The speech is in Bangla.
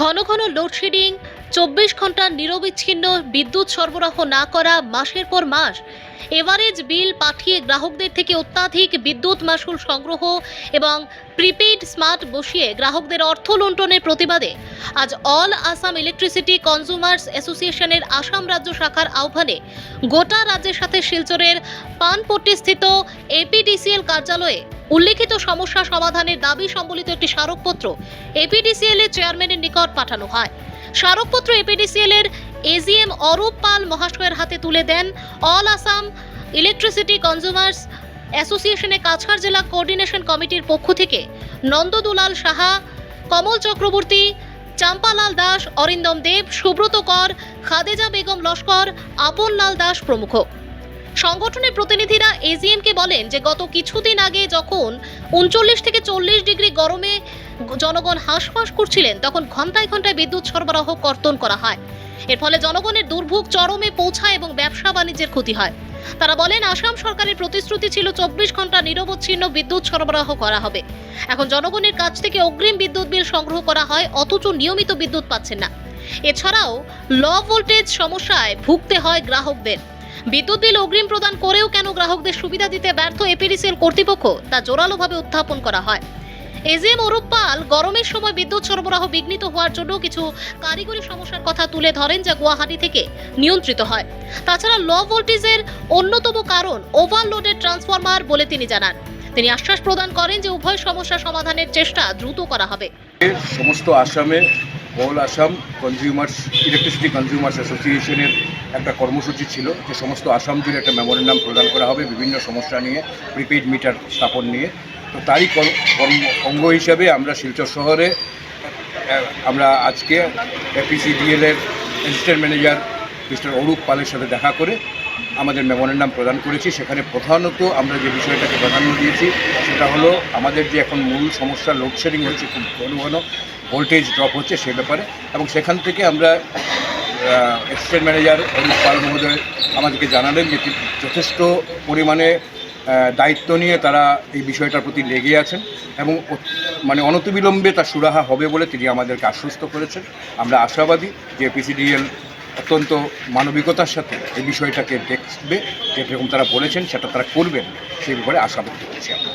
ঘন ঘন লোডশেডিং চব্বিশ ঘণ্টা নিরবিচ্ছিন্ন বিদ্যুৎ সরবরাহ না করা মাসের পর মাস। এভারেজ বিল পাঠিয়ে গ্রাহকদের থেকে অত্যাধিক বিদ্যুৎ মাসুল সংগ্রহ এবং প্রিপেইড স্মার্ট বসিয়ে গ্রাহকদের অর্থ লুণ্ঠনের প্রতিবাদে আজ অল আসাম ইলেকট্রিসিটি কনজিউমার্স অ্যাসোসিয়েশনের আসাম রাজ্য শাখার আহ্বানে গোটা রাজ্যের সাথে শিলচরের পানপট্টিস্থিত এপিডিসিএল কার্যালয়ে উল্লেখিত সমস্যা সমাধানের দাবি সম্বলিত একটি স্মারকপত্র এপিডিসিএল এর চেয়ারম্যানের নিকট পাঠানো হয়। স্মারকপত্র এপিডিসিএল এর এজিএম অরূপ পাল মহাশয়ের হাতে তুলে দেন অল আসাম ইলেকট্রিসিটি কনজিউমার্স অ্যাসোসিয়েশনের কাছাড় জেলা কোঅর্ডিনেশন কমিটির পক্ষ থেকে নন্দদুলাল সাহা, কমল চক্রবর্তী, চাম্পালাল দাস, অরিন্দম দেব, সুব্রত কর, খাদেজা বেগম লস্কর, আপন লাল দাস প্রমুখ। সংগঠনের প্রতিনিধিরা এজিএমকে বলেন যে গত কিছুদিন আগে যখন উনচল্লিশ থেকে চল্লিশ ডিগ্রি গরমে জনগণ হাঁসফাঁস করছিলেন, তখন ঘন্টায় ঘন্টায় বিদ্যুৎ সরবরাহ কর্তন করা হয়। এর ফলে জনগণের দুর্ভোগ চরমে পৌঁছায় এবং ব্যবসা বাণিজ্যের ক্ষতি হয়। তারা বলেন, আসাম সরকারের প্রতিশ্রুতি ছিল চব্বিশ ঘণ্টা নিরবচ্ছিন্ন বিদ্যুৎ সরবরাহ করা হবে। এখন জনগণের কাছ থেকে অগ্রিম বিদ্যুৎ বিল সংগ্রহ করা হয়, অথচ নিয়মিত বিদ্যুৎ পাচ্ছেন না। এছাড়াও, ল ভোল্টেজ সমস্যায় ভুগতে হয় গ্রাহকদের। বিদ্যুৎ বিল অগ্রিম প্রদান করেও কেন গ্রাহকদের সুবিধা দিতে ব্যর্থ এপিডিসিএল কর্তৃপক্ষ তা জোরালোভাবে উত্থাপন করা হয়। এজিএম অরূপ পাল গরমের সময় বিদ্যুৎ সরবরাহ বিঘ্নিত হওয়ার জন্য কিছু কারিগরি সমস্যার কথা তুলে ধরেন যা গুয়াহাটি থেকে নিয়ন্ত্রিত হয়। তাছাড়া লো ভোল্টেজের অন্যতম কারণ ওভারলোডেড ট্রান্সফরমার বলে তিনি জানান। তিনি আশ্বাস প্রদান করেন যে উভয় সমস্যা সমাধানের চেষ্টা দ্রুত করা হবে। সমস্ত আসামে all Assam consumers electricity consumers অ্যাসোসিয়েশনের একটা কর্মসূচি ছিল যে সমস্ত আসাম জুড়ে একটা মেমোরেন্ডাম প্রদান করা হবে বিভিন্ন সমস্যা নিয়ে প্রিপেইড মিটার স্থাপন নিয়ে। তো তারই অঙ্গ হিসাবে আমরা শিলচর শহরে আমরা আজকে এপিসিডিএল এর অ্যাসিস্ট্যান্ট ম্যানেজার মিস্টার অরূপ পালের সাথে দেখা করে আমাদের মেমোরেন্ডাম প্রদান করেছি। সেখানে প্রধানত আমরা যে বিষয়টাকে প্রাধান্য দিয়েছি, সেটা হলো আমাদের যে এখন মূল সমস্যা লোডশেডিং হচ্ছে, খুব ঘন ঘন ভোল্টেজ ড্রপ হচ্ছে সে ব্যাপারে। এবং সেখান থেকে আমরা অ্যাসিস্ট্যান্ট ম্যানেজার অরূপ পাল মহোদয় আমাদেরকে জানালেন যে যথেষ্ট পরিমাণে দায়িত্ব নিয়ে তারা এই বিষয়টার প্রতি লেগে আছেন এবং মানে অনতিবিলম্বে তার সুরাহা হবে বলে তিনি আমাদেরকে আশ্বস্ত করেছেন। আমরা আশাবাদী যে পিসিডিএল অত্যন্ত মানবিকতার সাথে এই বিষয়টাকে দেখবে যেরকম তারা বলেছেন, সেটা তারা করবেন, সেই ব্যাপারে আশা ব্যক্ত করছি আমরা।